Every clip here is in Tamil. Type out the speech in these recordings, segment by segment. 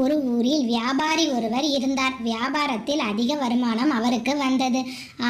ஒரு ஊரில் வியாபாரி ஒருவர் இருந்தார். வியாபாரத்தில் அதிக வருமானம் அவருக்கு வந்தது.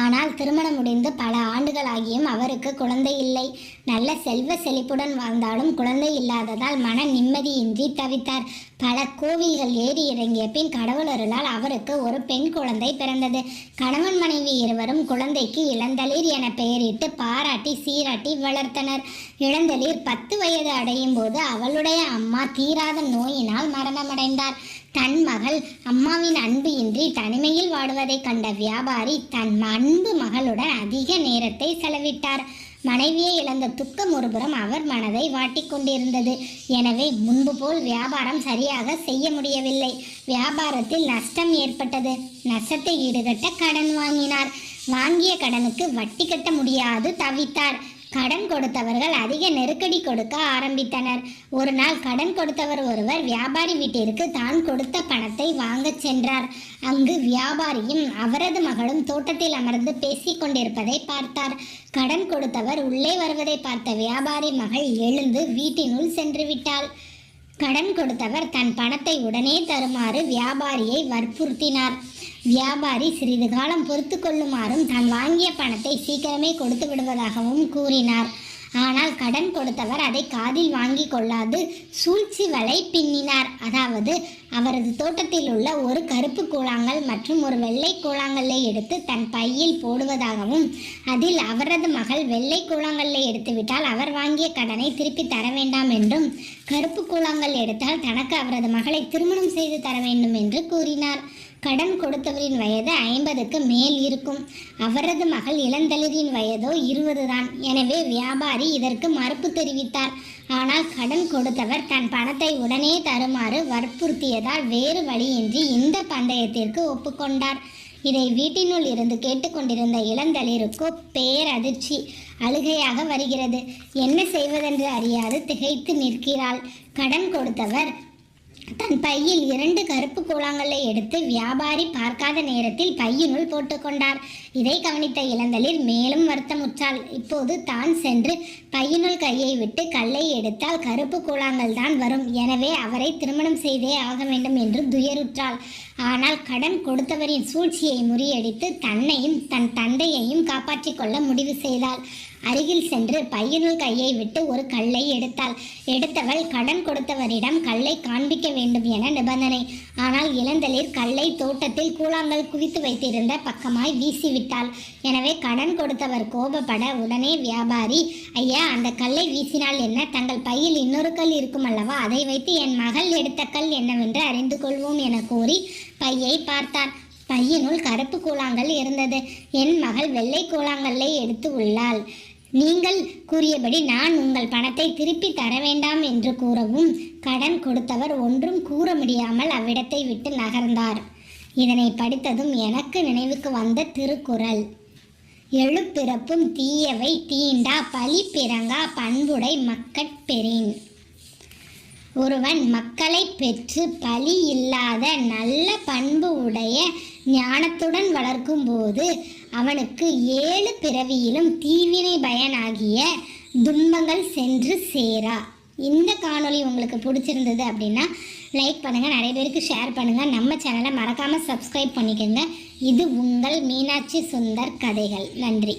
ஆனால் திருமணம் முடிந்து பல ஆண்டுகளாகியும் அவருக்கு குழந்தை இல்லை. நல்ல செல்வ செழிப்புடன் வாழ்ந்தாலும் குழந்தை இல்லாததால் மன நிம்மதியின்றி தவித்தார். பல கோவில்கள் ஏறி இறங்கிய பின் கடவுளருளால் அவருக்கு ஒரு பெண் குழந்தை பிறந்தது. கணவன் மனைவி இருவரும் குழந்தைக்கு இளந்தளிர் என பெயரிட்டு பாராட்டி சீராட்டி வளர்த்தனர். இளந்தளிர் பத்து வயது அடையும் போது அவளுடைய அம்மா தீராத நோயினால் மரணமடைந்தார். தன் மகள் அம்மாவின் அன்பு இன்றி தனிமையில் வாடுவதைக் கண்ட வியாபாரி தன் அன்பு மகளுடன் அதிக நேரத்தை செலவிட்டார். மனைவியை இழந்த துக்கம் ஒருபுறம் அவர் மனதை வாட்டிக்கொண்டிருந்தது எனவே முன்பு போல் வியாபாரம் சரியாக செய்ய முடியவில்லை. வியாபாரத்தில் நஷ்டம் ஏற்பட்டது. நஷ்டத்தை ஈடுகட்ட கடன் வாங்கினார். வாங்கிய கடனுக்கு வட்டி கட்ட முடியாது தவித்தார். கடன் கொடுத்தவர்கள் அதிக நெருக்கடி கொடுக்க ஆரம்பித்தனர். ஒரு நாள் கடன் கொடுத்தவர் ஒருவர் வியாபாரி வீட்டிற்கு தான் கொடுத்த பணத்தை வாங்கச் சென்றார். அங்கு வியாபாரியும் அவரது மகளும் தோட்டத்தில் அமர்ந்து பேசிக் கொண்டிருப்பதை பார்த்தார். கடன் கொடுத்தவர் உள்ளே வருவதை பார்த்த வியாபாரி மகள் எழுந்து வீட்டினுள் சென்று விட்டாள். கடன் கொடுத்தவர் தன் பணத்தை உடனே தருமாறு வியாபாரியை வற்புறுத்தினார். வியாபாரி சிறிது காலம் பொறுத்து கொள்ளுமாறும் தான் வாங்கிய பணத்தை சீக்கிரமே கொடுத்து விடுவதாகவும் கூறினார். ஆனால் கடன் கொடுத்தவர் அதை காதில் வாங்கி கொள்ளாது சூழ்ச்சி வலை பின்னினார். அதாவது அவரது தோட்டத்தில் உள்ள ஒரு கருப்பு கூழாங்கல் மற்றும் ஒரு வெள்ளை கூழாங்கல்லை எடுத்து தன் பையில் போடுவதாகவும் அதில் அவரது மகள் வெள்ளை கூழாங்கல்லை எடுத்துவிட்டால் அவர் வாங்கிய கடனை திருப்பி தர வேண்டாம் என்றும் கருப்பு கூழாங்கல் எடுத்தால் தனக்கு அவரது மகளை திருமணம் செய்து தர வேண்டும் என்று கூறினார். கடன் கொடுத்தவரின் வயது ஐம்பதுக்கு மேல் இருக்கும். அவரது மகள் இளந்தளிரின் வயதோ இருபது தான் எனவே வியாபாரி இதற்கு மறுப்பு தெரிவித்தார். ஆனால் கடன் கொடுத்தவர் தன் பணத்தை உடனே தருமாறு வற்புறுத்தியதால் வேறு வழியின்றி இந்த பந்தயத்திற்கு ஒப்புக்கொண்டார். இதை வீட்டினுள் இருந்து கேட்டுக்கொண்டிருந்த இளந்தளிருக்கோ பேரதிர்ச்சி. அழுகையாக வருகிறது. என்ன செய்வதென்று அறியாது திகைத்து நிற்கிறாள். கடன் கொடுத்தவர் தன் பையில் இரண்டு கருப்பு கூழாங்கல்லை எடுத்து வியாபாரி பார்க்காத நேரத்தில் பையினுள் போட்டுக்கொண்டார். இதை கவனித்த இளந்தளிர் மேலும் வருத்தமுற்றாள் இப்போது தான் சென்று பையினுள் கையை விட்டு கல்லை எடுத்தால் கருப்பு கூழாங்கல் தான் வரும். எனவே அவரை திருமணம் செய்தே ஆக வேண்டும் என்று துயருற்றாள். ஆனால் கடன் கொடுத்தவரின் சூழ்ச்சியை முறியடித்து தன்னையும் தன் தந்தையையும் காப்பாற்றிக் கொள்ள முடிவு செய்தாள். அருகில் சென்று பையனுள் கையை விட்டு ஒரு கல்லை எடுத்தாள். எடுத்தவள் கடன் கொடுத்தவரிடம் கல்லை காண்பிக்க வேண்டும் என நிபந்தனை. ஆனால் இளந்தளிர் கல்லை தோட்டத்தில் கூழாங்கல் குவித்து வைத்திருந்த பக்கமாய் வீசிவிட்டாள். எனவே கடன் கொடுத்தவர் கோபப்பட உடனே வியாபாரி ஐயா அந்த கல்லை வீசினால் என்ன? தங்கள் பையில் இன்னொரு கல் இருக்கும் அல்லவா? அதை வைத்து என் மகள் எடுத்த கல் என்னவென்று அறிந்து கொள்வோம் என கூறி பையை பார்த்தார் பையனுள் கருப்பு கூழாங்கல் இருந்தது. என் மகள் வெள்ளை கூழாங்கல்லை எடுத்து உள்ளாள். நீங்கள் கூறியபடி நான் உங்கள் பணத்தை திருப்பி தர வேண்டாம் என்று கூறவும் கடன் கொடுத்தவர் ஒன்றும் கூற முடியாமல் அவ்விடத்தை விட்டு நகர்ந்தார். இதனை படித்ததும் எனக்கு நினைவுக்கு வந்த திருக்குறள். எழுப்பிறப்பும் தீயவை தீண்டா பழி பிறங்கா பண்புடை மக்கட்பெறின் ஒருவன் மக்களை பெற்று பழி இல்லாத நல்ல பண்பு உடைய ஞானத்துடன் வளர்க்கும்போது அவனுக்கு ஏழு பிறவியிலும் தீவினை பயனாகிய துன்பங்கள் சென்று சேரா. இந்த காணொளி உங்களுக்கு பிடிச்சிருந்தது அப்படின்னா லைக் பண்ணுங்கள் நிறைய பேருக்கு ஷேர் பண்ணுங்கள் நம்ம சேனலை மறக்காமல் சப்ஸ்கிரைப் பண்ணிக்கோங்க. இது உங்கள் மீனாட்சி சுந்தர் கதைகள். நன்றி.